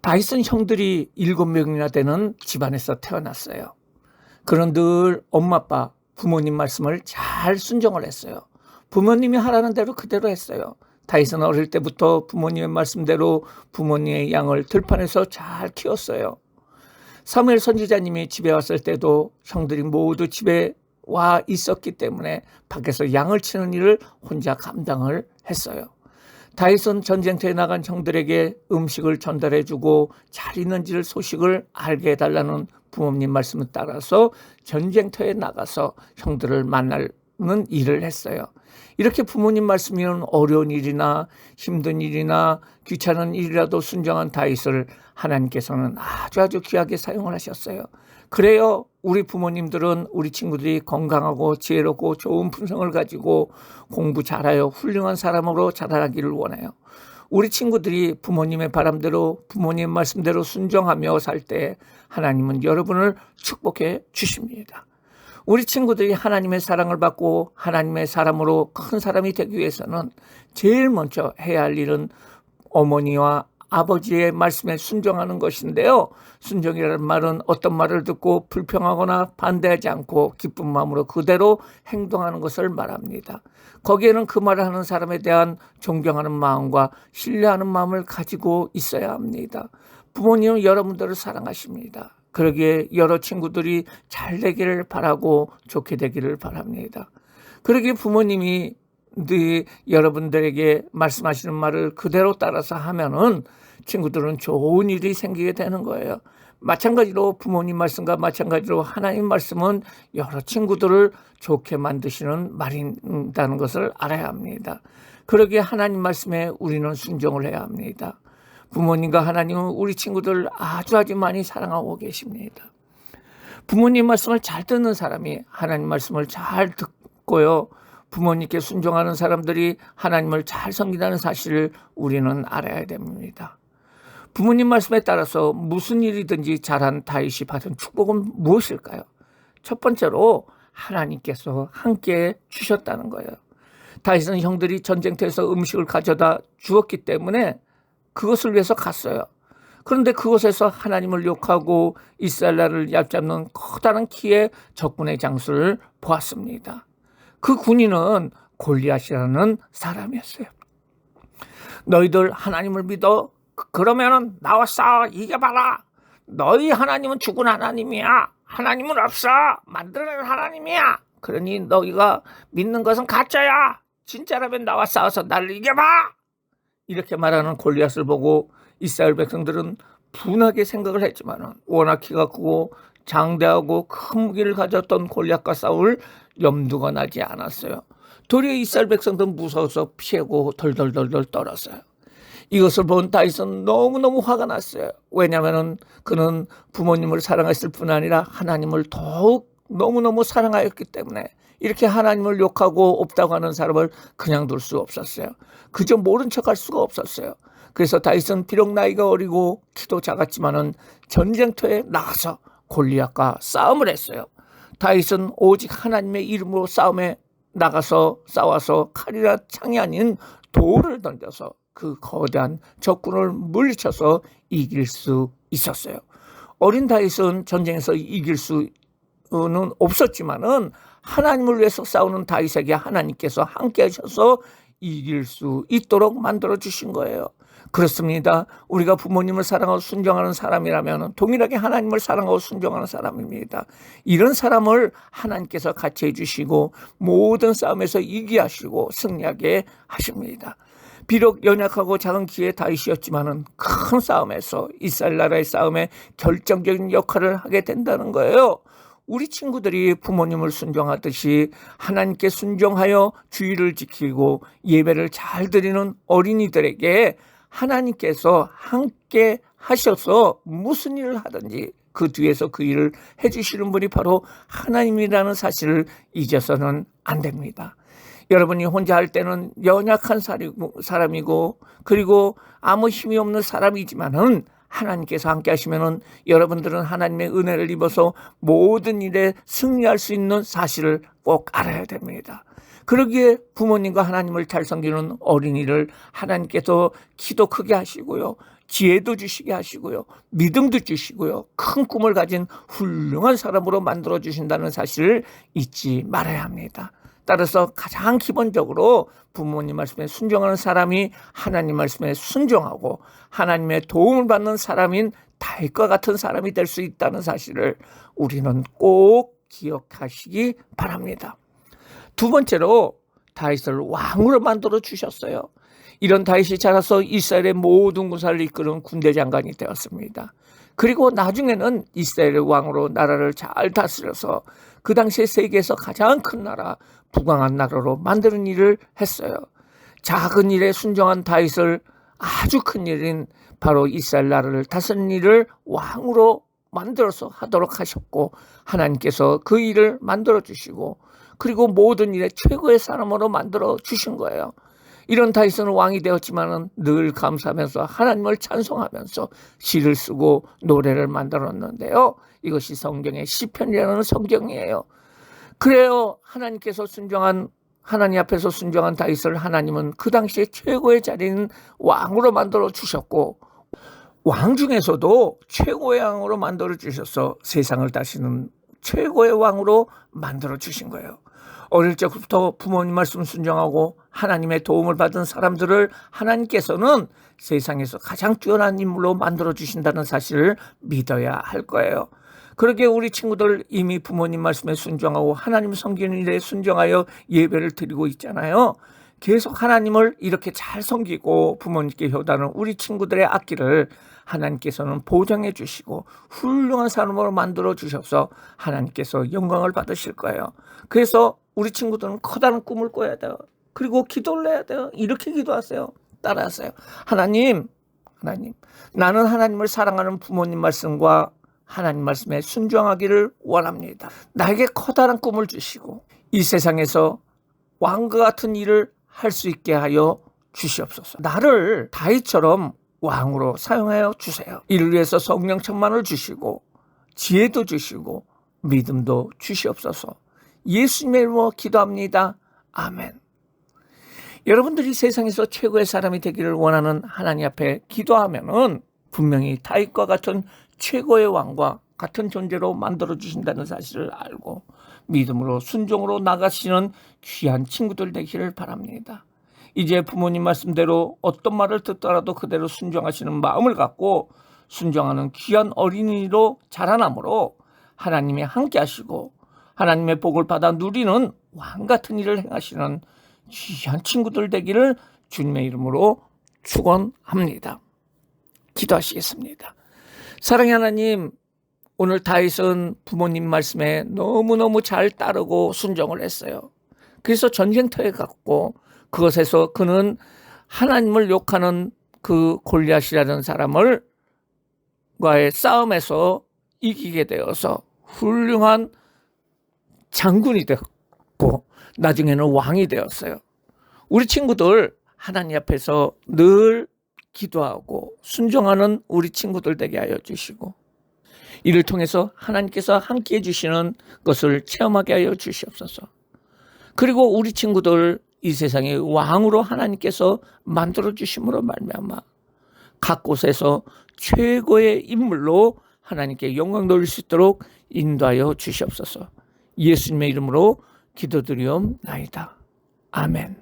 다이슨 형들이 일곱 명이나 되는 집안에서 태어났어요. 그런 늘 엄마 아빠 부모님 말씀을 잘 순종을 했어요. 부모님이 하라는 대로 그대로 했어요. 다이슨 어릴 때부터 부모님의 말씀대로 부모님의 양을 들판에서 잘 키웠어요. 사무엘 선지자님이 집에 왔을 때도 형들이 모두 집에 와 있었기 때문에 밖에서 양을 치는 일을 혼자 감당을 했어요. 다윗은 전쟁터에 나간 형들에게 음식을 전달해 주고 잘 있는지를 소식을 알게 해달라는 부모님 말씀을 따라서 전쟁터에 나가서 형들을 만나는 일을 했어요. 이렇게 부모님 말씀이면 어려운 일이나 힘든 일이나 귀찮은 일이라도 순정한 다윗을 하나님께서는 아주 아주 귀하게 사용을 하셨어요. 그래요. 우리 부모님들은 우리 친구들이 건강하고 지혜롭고 좋은 품성을 가지고 공부 잘하여 훌륭한 사람으로 자라나기를 원해요. 우리 친구들이 부모님의 바람대로 부모님 말씀대로 순종하며 살 때 하나님은 여러분을 축복해 주십니다. 우리 친구들이 하나님의 사랑을 받고 하나님의 사람으로 큰 사람이 되기 위해서는 제일 먼저 해야 할 일은 어머니와 아버지의 말씀에 순종하는 것인데요. 순종이라는 말은 어떤 말을 듣고 불평하거나 반대하지 않고 기쁜 마음으로 그대로 행동하는 것을 말합니다. 거기에는 그 말을 하는 사람에 대한 존경하는 마음과 신뢰하는 마음을 가지고 있어야 합니다. 부모님은 여러분들을 사랑하십니다. 그러기에 여러 친구들이 잘 되기를 바라고 좋게 되기를 바랍니다. 그러기에 부모님이 네 여러분들에게 말씀하시는 말을 그대로 따라서 하면은 친구들은 좋은 일이 생기게 되는 거예요. 마찬가지로 부모님 말씀과 마찬가지로 하나님 말씀은 여러 친구들을 좋게 만드시는 말인다는 것을 알아야 합니다. 그러기에 하나님 말씀에 우리는 순종을 해야 합니다. 부모님과 하나님은 우리 친구들 아주 아주 많이 사랑하고 계십니다. 부모님 말씀을 잘 듣는 사람이 하나님 말씀을 잘 듣고요. 부모님께 순종하는 사람들이 하나님을 잘 섬긴다는 사실을 우리는 알아야 됩니다. 부모님 말씀에 따라서 무슨 일이든지 잘한 다윗이 받은 축복은 무엇일까요? 첫 번째로 하나님께서 함께 주셨다는 거예요. 다윗은 형들이 전쟁터에서 음식을 가져다 주었기 때문에 그것을 위해서 갔어요. 그런데 그곳에서 하나님을 욕하고 이스라엘을 얕잡는 커다란 키의 적군의 장수를 보았습니다. 그 군인은 골리앗이라는 사람이었어요. 너희들 하나님을 믿어 그러면은 나와 싸워 이겨봐라. 너희 하나님은 죽은 하나님이야. 하나님은 없어. 만드는 하나님이야. 그러니 너희가 믿는 것은 가짜야. 진짜라면 나와 싸워서 나를 이겨봐. 이렇게 말하는 골리앗을 보고 이스라엘 백성들은 분하게 생각을 했지만 워낙 키가 크고 장대하고 큰 무기를 가졌던 골리앗과 싸울 염두가 나지 않았어요. 도리어 이스라엘 백성들은 무서워서 피하고 덜덜덜덜 떨었어요. 이것을 본 다윗은 너무너무 화가 났어요. 왜냐하면 그는 부모님을 사랑했을 뿐 아니라 하나님을 더욱 너무너무 사랑하였기 때문에 이렇게 하나님을 욕하고 없다고 하는 사람을 그냥 둘 수 없었어요. 그저 모른 척할 수가 없었어요. 그래서 다윗은 비록 나이가 어리고 키도 작았지만은 전쟁터에 나가서 골리앗과 싸움을 했어요. 다윗은 오직 하나님의 이름으로 싸움에 나가서 싸워서 칼이나 창이 아닌 돌을 던져서 그 거대한 적군을 물리쳐서 이길 수 있었어요. 어린 다윗은 전쟁에서 이길 수는 없었지만은 하나님을 위해서 싸우는 다윗에게 하나님께서 함께 하셔서 이길 수 있도록 만들어 주신 거예요. 그렇습니다. 우리가 부모님을 사랑하고 순종하는 사람이라면 동일하게 하나님을 사랑하고 순종하는 사람입니다. 이런 사람을 하나님께서 같이 해주시고 모든 싸움에서 이기 하시고 승리하게 하십니다. 비록 연약하고 작은 키의 다윗이었지만은 큰 싸움에서 이스라엘 나라의 싸움에 결정적인 역할을 하게 된다는 거예요. 우리 친구들이 부모님을 순종하듯이 하나님께 순종하여 주의를 지키고 예배를 잘 드리는 어린이들에게 하나님께서 함께 하셔서 무슨 일을 하든지 그 뒤에서 그 일을 해주시는 분이 바로 하나님이라는 사실을 잊어서는 안 됩니다. 여러분이 혼자 할 때는 연약한 사람이고 그리고 아무 힘이 없는 사람이지만은 하나님께서 함께 하시면은 여러분들은 하나님의 은혜를 입어서 모든 일에 승리할 수 있는 사실을 꼭 알아야 됩니다. 그러기에 부모님과 하나님을 잘 섬기는 어린이를 하나님께서 키도 크게 하시고요. 지혜도 주시게 하시고요. 믿음도 주시고요. 큰 꿈을 가진 훌륭한 사람으로 만들어 주신다는 사실을 잊지 말아야 합니다. 따라서 가장 기본적으로 부모님 말씀에 순종하는 사람이 하나님 말씀에 순종하고 하나님의 도움을 받는 사람인 다윗과 같은 사람이 될 수 있다는 사실을 우리는 꼭 기억하시기 바랍니다. 두 번째로 다윗을 왕으로 만들어 주셨어요. 이런 다윗이 자라서 이스라엘의 모든 군사를 이끄는 군대 장관이 되었습니다. 그리고 나중에는 이스라엘의 왕으로 나라를 잘 다스려서 그 당시에 세계에서 가장 큰 나라, 부강한 나라로 만드는 일을 했어요. 작은 일에 순종한 다윗을 아주 큰 일인 바로 이스라엘 나라를 다스리는 일을 왕으로 만들어서 하도록 하셨고 하나님께서 그 일을 만들어 주시고 그리고 모든 일에 최고의 사람으로 만들어 주신 거예요. 이런 다윗은 왕이 되었지만은 늘 감사하면서 하나님을 찬송하면서 시를 쓰고 노래를 만들었는데요. 이것이 성경의 시편이라는 성경이에요. 그래요. 하나님께서 순종한 하나님 앞에서 순종한 다윗을 하나님은 그 당시에 최고의 자리인 왕으로 만들어 주셨고 왕 중에서도 최고의 왕으로 만들어 주셔서 세상을 다시는 최고의 왕으로 만들어 주신 거예요. 어릴 적부터 부모님 말씀 순종하고 하나님의 도움을 받은 사람들을 하나님께서는 세상에서 가장 뛰어난 인물로 만들어 주신다는 사실을 믿어야 할 거예요. 그러게 우리 친구들 이미 부모님 말씀에 순종하고 하나님 섬기는 일에 순종하여 예배를 드리고 있잖아요. 계속 하나님을 이렇게 잘 섬기고 부모님께 효다는 우리 친구들의 악기를 하나님께서는 보장해 주시고 훌륭한 사람으로 만들어 주셔서 하나님께서 영광을 받으실 거예요. 그래서 우리 친구들은 커다란 꿈을 꿔야 돼요. 그리고 기도를 해야 돼요. 이렇게 기도하세요. 따라하세요. 하나님, 하나님, 나는 하나님을 사랑하는 부모님 말씀과 하나님 말씀에 순종하기를 원합니다. 나에게 커다란 꿈을 주시고 이 세상에서 왕과 같은 일을 할 수 있게 하여 주시옵소서. 나를 다윗처럼 왕으로 사용하여 주세요. 이를 위해서 성령 천만을 주시고 지혜도 주시고 믿음도 주시옵소서. 예수님의 이름으로 기도합니다. 아멘. 여러분들이 세상에서 최고의 사람이 되기를 원하는 하나님 앞에 기도하면은 분명히 다윗과 같은 최고의 왕과 같은 존재로 만들어 주신다는 사실을 알고 믿음으로 순종으로 나가시는 귀한 친구들 되기를 바랍니다. 이제 부모님 말씀대로 어떤 말을 듣더라도 그대로 순종하시는 마음을 갖고 순종하는 귀한 어린이로 자라남으로 하나님이 함께 하시고 하나님의 복을 받아 누리는 왕 같은 일을 행하시는 귀한 친구들 되기를 주님의 이름으로 축원합니다. 기도하시겠습니다. 사랑의 하나님, 오늘 다윗은 부모님 말씀에 너무너무 잘 따르고 순종을 했어요. 그래서 전쟁터에 갔고 그것에서 그는 하나님을 욕하는 그 골리앗이라는 사람을 과의 싸움에서 이기게 되어서 훌륭한 장군이 되었고 나중에는 왕이 되었어요. 우리 친구들 하나님 앞에서 늘 기도하고 순종하는 우리 친구들 되게 하여 주시고 이를 통해서 하나님께서 함께 해 주시는 것을 체험하게 하여 주시옵소서. 그리고 우리 친구들 이 세상의 왕으로 하나님께서 만들어 주심으로 말미암아 각 곳에서 최고의 인물로 하나님께 영광 돌릴 수 있도록 인도하여 주시옵소서. 예수님의 이름으로 기도드리옵나이다. 아멘.